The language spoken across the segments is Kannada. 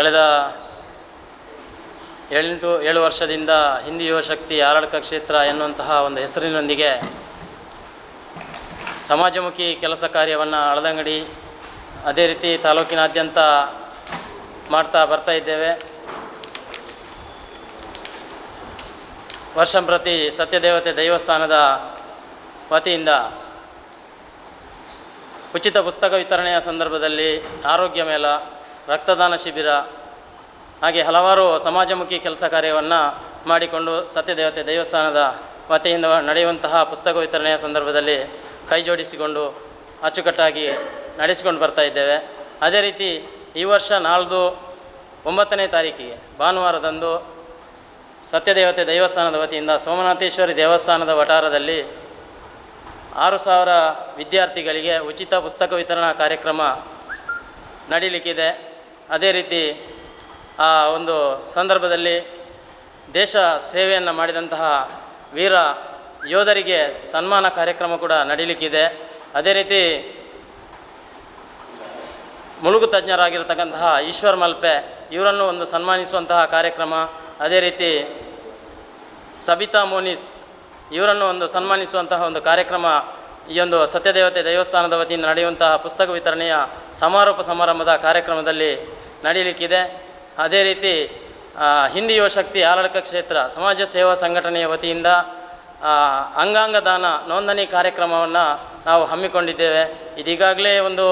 ಕಳೆದ ಏಳೆಂಟು, ಏಳು ವರ್ಷದಿಂದ ಹಿಂದಿ ಯುವಶಕ್ತಿ ಆರಾಡಕ ಕ್ಷೇತ್ರ ಎನ್ನುವಂತಹ ಒಂದು ಹೆಸರಿನೊಂದಿಗೆ ಸಮಾಜಮುಖಿ ಕೆಲಸ ಕಾರ್ಯವನ್ನು ಅಳದಂಗಡಿ ಅದೇ ರೀತಿ ತಾಲೂಕಿನಾದ್ಯಂತ ಮಾಡ್ತಾ ಬರ್ತಾ ಇದ್ದೇವೆ. ವರ್ಷಂಪ್ರತಿ ಸತ್ಯದೇವತೆ ದೈವಸ್ಥಾನದ ವತಿಯಿಂದ ಉಚಿತ ಪುಸ್ತಕ ವಿತರಣೆಯ ಸಂದರ್ಭದಲ್ಲಿ ಆರೋಗ್ಯ ಮೇಳ ರಕ್ತದಾನ ಶಿಬಿರ, ಹಾಗೆ ಹಲವಾರು ಸಮಾಜಮುಖಿ ಕೆಲಸ ಕಾರ್ಯವನ್ನು ಮಾಡಿಕೊಂಡು ಸತ್ಯದೇವತೆ ದೇವಸ್ಥಾನದ ವತಿಯಿಂದ ನಡೆಯುವಂತಹ ಪುಸ್ತಕ ವಿತರಣೆಯ ಸಂದರ್ಭದಲ್ಲಿ ಕೈ ಜೋಡಿಸಿಕೊಂಡು ಅಚ್ಚುಕಟ್ಟಾಗಿ ನಡೆಸಿಕೊಂಡು ಬರ್ತಾ ಇದ್ದೇವೆ. ಅದೇ ರೀತಿ ಈ ವರ್ಷ ನಾಳ್ದು ಒಂಬತ್ತನೇ ತಾರೀಕಿಗೆ ಭಾನುವಾರದಂದು ಸತ್ಯದೇವತೆ ದೇವಸ್ಥಾನದ ವತಿಯಿಂದ ಸೋಮನಾಥೇಶ್ವರಿ ದೇವಸ್ಥಾನದ ವಠಾರದಲ್ಲಿ ಆರು ಸಾವಿರ ವಿದ್ಯಾರ್ಥಿಗಳಿಗೆ ಉಚಿತ ಪುಸ್ತಕ ವಿತರಣಾ ಕಾರ್ಯಕ್ರಮ ನಡೀಲಿಕ್ಕಿದೆ. ಅದೇ ರೀತಿ ಆ ಒಂದು ಸಂದರ್ಭದಲ್ಲಿ ದೇಶ ಸೇವೆಯನ್ನು ಮಾಡಿದಂತಹ ವೀರ ಯೋಧರಿಗೆ ಸನ್ಮಾನ ಕಾರ್ಯಕ್ರಮ ಕೂಡ ನಡೀಲಿಕ್ಕಿದೆ. ಅದೇ ರೀತಿ ಮುಳುಗು ತಜ್ಞರಾಗಿರ್ತಕ್ಕಂತಹ ಈಶ್ವರ್ ಮಲ್ಪೆ ಇವರನ್ನು ಒಂದು ಸನ್ಮಾನಿಸುವಂತಹ ಕಾರ್ಯಕ್ರಮ. ಅದೇ ರೀತಿ ಸಬಿತಾ ಮೋನಿಸ್ ಇವರನ್ನು ಒಂದು ಸನ್ಮಾನಿಸುವಂತಹ ಒಂದು ಕಾರ್ಯಕ್ರಮ. ಈ ಒಂದು ಸತ್ಯದೇವತೆ ದೇವಸ್ಥಾನದ ವತಿಯಿಂದ ನಡೆಯುವಂತಹ ಪುಸ್ತಕ ವಿತರಣೆಯ ಸಮಾರೋಪ ಸಮಾರಂಭದ ಕಾರ್ಯಕ್ರಮದಲ್ಲಿ ನಡೀಲಿಕ್ಕಿದೆ. ಅದೇ ರೀತಿ ಹಿಂದಿ ಯುವಶಕ್ತಿ ಆಡಳಿತ ಕ್ಷೇತ್ರ, ಸಮಾಜ ಸೇವಾ ಸಂಘಟನೆಯ ವತಿಯಿಂದ ಅಂಗಾಂಗ ದಾನ ನೋಂದಣಿ ಕಾರ್ಯಕ್ರಮವನ್ನು ನಾವು ಹಮ್ಮಿಕೊಂಡಿದ್ದೇವೆ. ಇದೀಗಾಗಲೇ ಒಂದು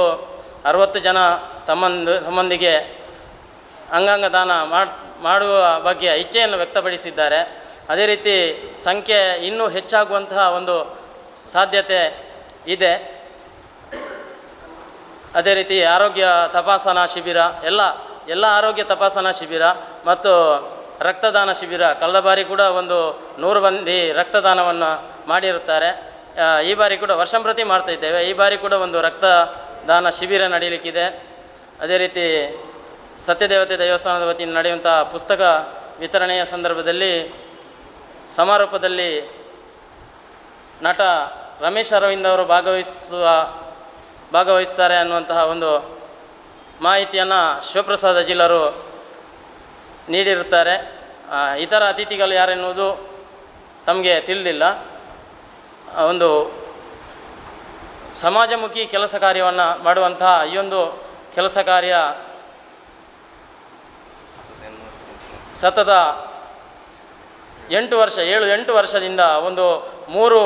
ಅರವತ್ತು ಜನ ತಮ್ಮಂದು, ತಮ್ಮೊಂದಿಗೆ ಅಂಗಾಂಗ ದಾನ ಮಾಡ್, ಮಾಡುವ ಬಗ್ಗೆ ಇಚ್ಛೆಯನ್ನು ವ್ಯಕ್ತಪಡಿಸಿದ್ದಾರೆ. ಅದೇ ರೀತಿ, ಸಂಖ್ಯೆ ಇನ್ನೂ ಹೆಚ್ಚಾಗುವಂತಹ ಒಂದು ಸಾಧ್ಯತೆ ಇದೆ. ಅದೇ ರೀತಿ ಆರೋಗ್ಯ ತಪಾಸಣಾ ಶಿಬಿರ, ಎಲ್ಲ ಎಲ್ಲ ಆರೋಗ್ಯ ತಪಾಸಣಾ ಶಿಬಿರ ಮತ್ತು ರಕ್ತದಾನ ಶಿಬಿರ, ಕಳೆದ ಬಾರಿ ಕೂಡ ಒಂದು ನೂರು ಮಂದಿ ರಕ್ತದಾನವನ್ನು ಮಾಡಿರುತ್ತಾರೆ. ಈ ಬಾರಿ ಕೂಡ ವರ್ಷಂಪ್ರತಿ ಮಾಡ್ತಾ ಇದ್ದೇವೆ. ಈ ಬಾರಿ ಕೂಡ ಒಂದು ರಕ್ತದಾನ ಶಿಬಿರ ನಡೀಲಿಕ್ಕಿದೆ. ಅದೇ ರೀತಿ ಸತ್ಯದೇವತೆ ದೇವಸ್ಥಾನದ ವತಿಯಿಂದ ನಡೆಯುವಂಥ ಪುಸ್ತಕ ವಿತರಣೆಯ ಸಂದರ್ಭದಲ್ಲಿ ಸಮಾರೋಪದಲ್ಲಿ ನಟ ರಮೇಶ್ ಅರವಿಂದ್ ಅವರು ಭಾಗವಹಿಸುವ ಭಾಗವಹಿಸ್ತಾರೆ ಅನ್ನುವಂತಹ ಒಂದು ಮಾಹಿತಿಯನ್ನು ಶಿವಪ್ರಸಾದ ಜಿಲ್ಲರು ನೀಡಿರುತ್ತಾರೆ. ಇತರ ಅತಿಥಿಗಳು ಯಾರೆನ್ನುವುದು ತಮಗೆ ತಿಳಿದಿಲ್ಲ. ಒಂದು ಸಮಾಜಮುಖಿ ಕೆಲಸ ಕಾರ್ಯವನ್ನು ಮಾಡುವಂತಹ ಈ ಒಂದು ಕೆಲಸ ಕಾರ್ಯ ಸತತ ಎಂಟು ವರ್ಷ, ಏಳು ಎಂಟು ವರ್ಷದಿಂದ ಒಂದು ಮೂರು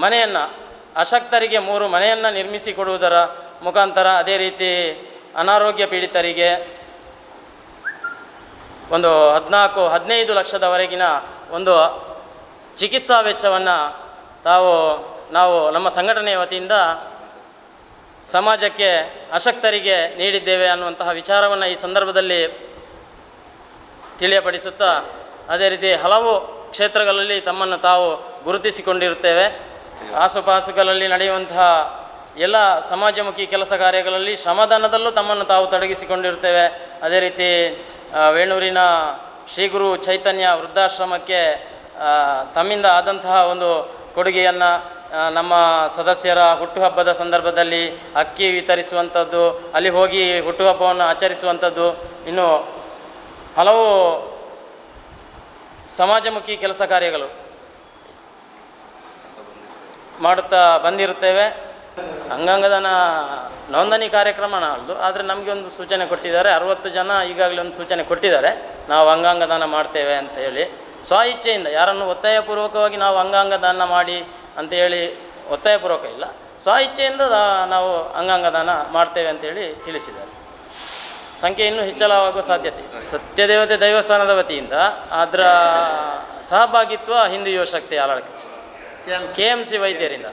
ಮನೆಯನ್ನು ಅಶಕ್ತರಿಗೆ ಮೂರು ಮನೆಯನ್ನು ನಿರ್ಮಿಸಿ ಕೊಡುವುದರ ಮುಖಾಂತರ ಅದೇ ರೀತಿ ಅನಾರೋಗ್ಯ ಪೀಡಿತರಿಗೆ ಒಂದು ಹದಿನಾಲ್ಕು, ಹದಿನೈದು ಲಕ್ಷದವರೆಗಿನ ಒಂದು ಚಿಕಿತ್ಸಾ ವೆಚ್ಚವನ್ನು ತಾವು, ನಾವು ನಮ್ಮ ಸಂಘಟನೆಯ ವತಿಯಿಂದ ಸಮಾಜಕ್ಕೆ ಅಶಕ್ತರಿಗೆ ನೀಡಿದ್ದೇವೆ ಅನ್ನುವಂತಹ ವಿಚಾರವನ್ನು ಈ ಸಂದರ್ಭದಲ್ಲಿ ತಿಳಿಯಪಡಿಸುತ್ತಾ, ಅದೇ ರೀತಿ ಹಲವು ಕ್ಷೇತ್ರಗಳಲ್ಲಿ ತಮ್ಮನ್ನು ತಾವು ಗುರುತಿಸಿಕೊಂಡಿರುತ್ತೇವೆ. ಆಸುಪಾಸುಗಳಲ್ಲಿ ನಡೆಯುವಂತಹ ಎಲ್ಲ ಸಮಾಜಮುಖಿ ಕೆಲಸ ಕಾರ್ಯಗಳಲ್ಲಿ ಶ್ರಮದಾನದಲ್ಲೂ ತಮ್ಮನ್ನು ತಾವು ತೊಡಗಿಸಿಕೊಂಡಿರ್ತೇವೆ. ಅದೇ ರೀತಿ ವೇಣೂರಿನ ಶ್ರೀ ಗುರು ಚೈತನ್ಯ ವೃದ್ಧಾಶ್ರಮಕ್ಕೆ ತಮ್ಮಿಂದ ಆದಂತಹ ಒಂದು ಕೊಡುಗೆಯನ್ನು ನಮ್ಮ ಸದಸ್ಯರ ಹುಟ್ಟುಹಬ್ಬದ ಸಂದರ್ಭದಲ್ಲಿ ಅಕ್ಕಿ ವಿತರಿಸುವಂಥದ್ದು, ಅಲ್ಲಿ ಹೋಗಿ ಹುಟ್ಟುಹಬ್ಬವನ್ನು ಆಚರಿಸುವಂಥದ್ದು, ಇನ್ನು ಹಲವು ಸಮಾಜಮುಖಿ ಕೆಲಸ ಕಾರ್ಯಗಳು. ಮಾಡುತ್ತಾ ಬಂದಿರುತ್ತೇವೆ. ಅಂಗಾಂಗದಾನ ನೋಂದಣಿ ಕಾರ್ಯಕ್ರಮ ನಾಳ್ದು. ಆದರೆ ನಮಗೆ ಒಂದು ಸೂಚನೆ ಕೊಟ್ಟಿದ್ದಾರೆ. ಅರವತ್ತು ಜನ ಈಗಾಗಲೇ ಒಂದು ಸೂಚನೆ ಕೊಟ್ಟಿದ್ದಾರೆ. ನಾವು ಅಂಗಾಂಗದಾನ ಮಾಡ್ತೇವೆ ಅಂತ ಹೇಳಿ. ಸ್ವ ಇಚ್ಛೆಯಿಂದ ಯಾರನ್ನು ಒತ್ತಾಯಪೂರ್ವಕವಾಗಿ ನಾವು ಅಂಗಾಂಗದಾನ ಮಾಡಿ ಅಂತ ಹೇಳಿ ಒತ್ತಾಯಪೂರ್ವಕ ಇಲ್ಲ. ಸ್ವ ಇಚ್ಛೆಯಿಂದ ನಾವು ಅಂಗಾಂಗದಾನ ಮಾಡ್ತೇವೆ ಅಂತೇಳಿ ತಿಳಿಸಿದ್ದಾರೆ. ಸಂಖ್ಯೆ ಇನ್ನೂ ಹೆಚ್ಚಳವಾಗುವ ಸಾಧ್ಯತೆ ಸತ್ಯದೇವತೆ ದೈವಸ್ಥಾನದ ವತಿಯಿಂದ ಅದರ ಸಹಭಾಗಿತ್ವ ಹಿಂದೂ ಯುವಶಕ್ತಿ ಆಳಕ್ಕೆ ಕೆ ಎಂ ಸಿ ವೈದ್ಯರಿಂದ.